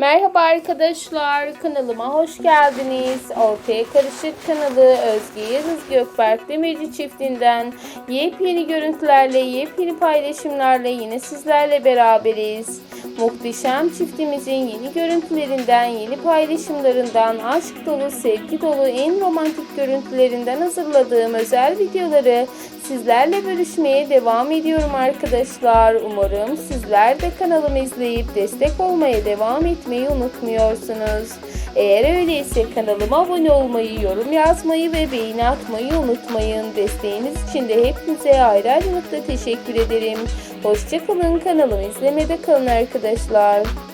Merhaba arkadaşlar, kanalıma hoş geldiniz. Ortaya Karışık kanalı Özge Yıldız Gökberk Demirci çiftinden yepyeni görüntülerle, yepyeni paylaşımlarla yine sizlerle beraberiz. Muhteşem çiftimizin yeni görüntülerinden, yeni paylaşımlarından, aşk dolu, sevgi dolu, en romantik görüntülerinden hazırladığım özel videoları sizlerle bölüşmeye devam ediyorum arkadaşlar. Umarım sizler de kanalımı izleyip destek olmaya devam etmeyi unutmuyorsunuz. Eğer öyleyse kanalıma abone olmayı, yorum yazmayı ve beğeni atmayı unutmayın. Desteğiniz için de hepinize ayrı ayrılıkla teşekkür ederim. Hoşçakalın kanalımı izlemede kalın arkadaşlar.